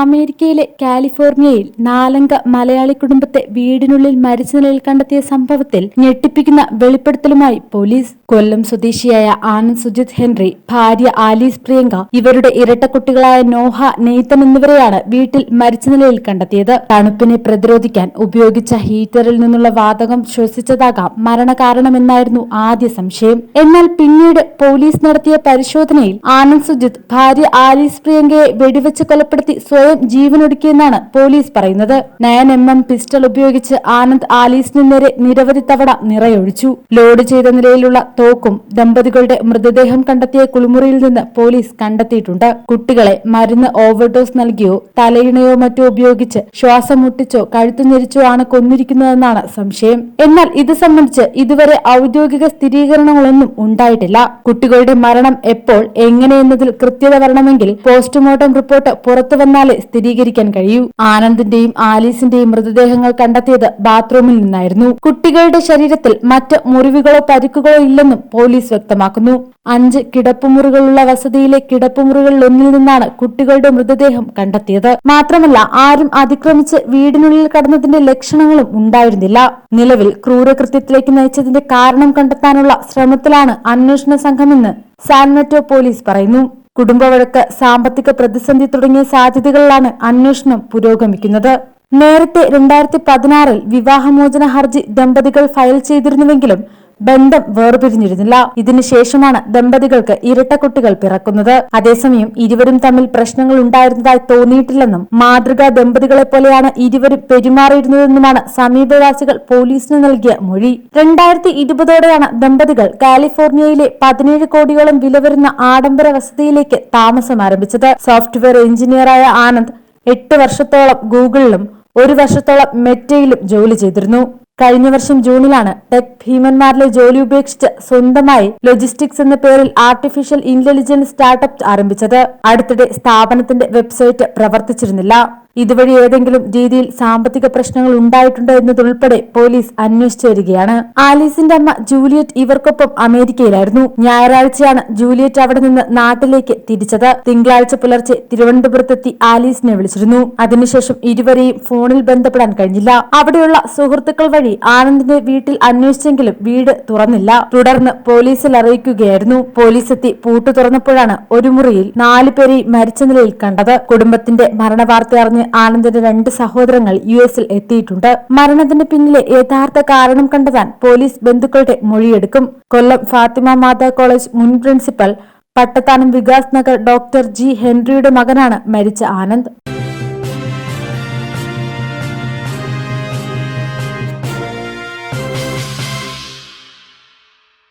അമേരിക്കയിലെ കാലിഫോർണിയയിൽ നാലംഗ മലയാളി കുടുംബത്തെ വീടിനുള്ളിൽ മരിച്ച നിലയിൽ കണ്ടെത്തിയ സംഭവത്തിൽ ഞെട്ടിപ്പിക്കുന്ന വെളിപ്പെടുത്തലുമായി പോലീസ്. കൊല്ലം സ്വദേശിയായ ആനന്ദ് സുജിത് ഹെൻറി ഭാര്യ ആലീസ് പ്രിയങ്ക ഇവരുടെ ഇരട്ട കുട്ടികളായ നോഹ നെയ്ത്തൻ എന്നിവരെയാണ് വീട്ടിൽ മരിച്ച നിലയിൽ കണ്ടെത്തിയത്. തണുപ്പിനെ പ്രതിരോധിക്കാൻ ഉപയോഗിച്ച ഹീറ്ററിൽ നിന്നുള്ള വാതകം ശ്വസിച്ചതാകാം മരണകാരണമെന്നായിരുന്നു ആദ്യ സംശയം. എന്നാൽ പിന്നീട് പോലീസ് നടത്തിയ പരിശോധനയിൽ ആനന്ദ് സുജിത് ഭാര്യ ആലീസ് പ്രിയങ്കയെ വെടിവെച്ച് കൊലപ്പെടുത്തി സ്വയം ജീവനൊടുക്കിയെന്നാണ് പോലീസ് പറയുന്നത്. നയൻ എം എം പിസ്റ്റൾ ഉപയോഗിച്ച് ആനന്ദ് ആലീസിന് നേരെ നിരവധി തവണ നിറയൊഴിച്ചു. ലോഡ് ചെയ്ത നിലയിലുള്ള തോക്കും ദമ്പതികളുടെ മൃതദേഹം കണ്ടെത്തിയ കുളിമുറിയിൽ നിന്ന് പോലീസ് കണ്ടെത്തിയിട്ടുണ്ട്. കുട്ടികളെ മരുന്ന് ഓവർഡോസ് നൽകിയോ തലയിണയോ മറ്റോ ഉപയോഗിച്ച് ശ്വാസം മുട്ടിച്ചോ കഴുത്തു ഞെരിച്ചോ ആണ് കൊന്നിരിക്കുന്നതെന്നാണ് സംശയം. എന്നാൽ ഇത് സംബന്ധിച്ച് ഇതുവരെ ഔദ്യോഗിക സ്ഥിരീകരണങ്ങളൊന്നും ഉണ്ടായിട്ടില്ല. കുട്ടികളുടെ മരണം എപ്പോൾ എങ്ങനെയെന്നതിൽ കൃത്യത വരണമെങ്കിൽ പോസ്റ്റ്മോർട്ടം റിപ്പോർട്ട് പുറത്തു പുറത്തുവന്നാലേ സ്ഥിരീകരിക്കാൻ കഴിയൂ. ആനന്ദിന്റെയും ആലീസിന്റെയും മൃതദേഹങ്ങൾ കണ്ടെത്തിയത് ബാത്റൂമിൽ നിന്നായിരുന്നു. കുട്ടികളുടെ ശരീരത്തിൽ മറ്റ് മുറിവുകളോ പരിക്കുകളോ ഇല്ലെന്നും പോലീസ് വ്യക്തമാക്കുന്നു. അഞ്ച് കിടപ്പുമുറികളുള്ള വസതിയിലെ കിടപ്പുമുറികളിൽ ഒന്നിൽ നിന്നാണ് കുട്ടികളുടെ മൃതദേഹം കണ്ടെത്തിയത്. മാത്രമല്ല ആരും അതിക്രമിച്ച് വീടിനുള്ളിൽ കടന്നതിന്റെ ലക്ഷണങ്ങളും ഉണ്ടായിരുന്നില്ല. നിലവിൽ ക്രൂരകൃത്യത്തിലേക്ക് നയിച്ചതിന്റെ കാരണം കണ്ടെത്താനുള്ള ശ്രമത്തിലാണ് അന്വേഷണ സംഘമെന്ന് സാൻമെറ്റോ പോലീസ് പറയുന്നു. കുടുംബവഴക്ക് സാമ്പത്തിക പ്രതിസന്ധി തുടങ്ങിയ സാധ്യതകളിലാണ് അന്വേഷണം പുരോഗമിക്കുന്നത്. നേരത്തെ രണ്ടായിരത്തി പതിനാറിൽ വിവാഹമോചന ഹർജി ദമ്പതികൾ ഫയൽ ചെയ്തിരുന്നുവെങ്കിലും ബന്ധം വേർപിരിഞ്ഞിരുന്നില്ല. ഇതിനുശേഷമാണ് ദമ്പതികൾക്ക് ഇരട്ടക്കുട്ടികൾ പിറക്കുന്നത്. അതേസമയം ഇരുവരും തമ്മിൽ പ്രശ്നങ്ങൾ ഉണ്ടായിരുന്നതായി തോന്നിയിട്ടില്ലെന്നും മാതൃകാ ദമ്പതികളെ പോലെയാണ് ഇരുവരും പെരുമാറിയിരുന്നതെന്നുമാണ് സമീപവാസികൾ പോലീസിന് നൽകിയ മൊഴി. രണ്ടായിരത്തി ഇരുപതോടെയാണ് ദമ്പതികൾ കാലിഫോർണിയയിലെ പതിനേഴ് കോടിയോളം വില വരുന്ന ആഡംബര വസതിയിലേക്ക് താമസം ആരംഭിച്ചത്. സോഫ്റ്റ്വെയർ എഞ്ചിനീയറായ ആനന്ദ് എട്ട് വർഷത്തോളം ഗൂഗിളിലും ഒരു വർഷത്തോളം മെറ്റയിലും ജോലി ചെയ്തിരുന്നു. കഴിഞ്ഞ വർഷം ജൂണിലാണ് ടെക് ഭീമന്മാരിലെ ജോലി ഉപേക്ഷിച്ച് സ്വന്തമായി ലോജിസ്റ്റിക്സ് എന്ന പേരിൽ ആർട്ടിഫിഷ്യൽ ഇന്റലിജൻസ് സ്റ്റാർട്ടപ്പ് ആരംഭിച്ചത്. അടുത്തിടെ സ്ഥാപനത്തിന്റെ വെബ്സൈറ്റ് പ്രവർത്തിച്ചിരുന്നില്ല. ഇതുവഴി ഏതെങ്കിലും രീതിയിൽ സാമ്പത്തിക പ്രശ്നങ്ങൾ ഉണ്ടായിട്ടുണ്ടോ എന്നതുൾപ്പെടെ പോലീസ് അന്വേഷിച്ചു വരികയാണ്. ആലീസിന്റെ അമ്മ ജൂലിയറ്റ് ഇവർക്കൊപ്പം അമേരിക്കയിലായിരുന്നു. ഞായറാഴ്ചയാണ് ജൂലിയറ്റ് അവിടെ നിന്ന് നാട്ടിലേക്ക് തിരിച്ചത്. തിങ്കളാഴ്ച പുലർച്ചെ തിരുവനന്തപുരത്തെത്തി ആലീസിനെ വിളിച്ചിരുന്നു. അതിനുശേഷം ഇരുവരെയും ഫോണിൽ ബന്ധപ്പെടാൻ കഴിഞ്ഞില്ല. അവിടെയുള്ള സുഹൃത്തുക്കൾ വഴി ആനന്ദിന്റെ വീട്ടിൽ അന്വേഷിച്ചെങ്കിലും വീട് തുറന്നില്ല. തുടർന്ന് പോലീസിൽ അറിയിക്കുകയായിരുന്നു. പോലീസ് എത്തി പൂട്ടു തുറന്നപ്പോഴാണ് ഒരു മുറിയിൽ നാലു പേരെ മരിച്ച നിലയിൽ കണ്ടത്. കുടുംബത്തിന്റെ മരണവാർത്ത അറിഞ്ഞ് ആനന്ദിന്റെ രണ്ട് സഹോദരങ്ങൾ യു എസിൽ എത്തിയിട്ടുണ്ട്. മരണത്തിന് പിന്നിലെ യഥാർത്ഥ കാരണം കണ്ടെത്താൻ പോലീസ് ബന്ധുക്കളുടെ മൊഴിയെടുക്കും. കൊല്ലം ഫാത്തിമ മാതാ കോളേജ് മുൻ principal Pattathanam Vikas Nagar doctor G ഹെൻറിയുടെ മകനാണ് മരിച്ച ആനന്ദ്.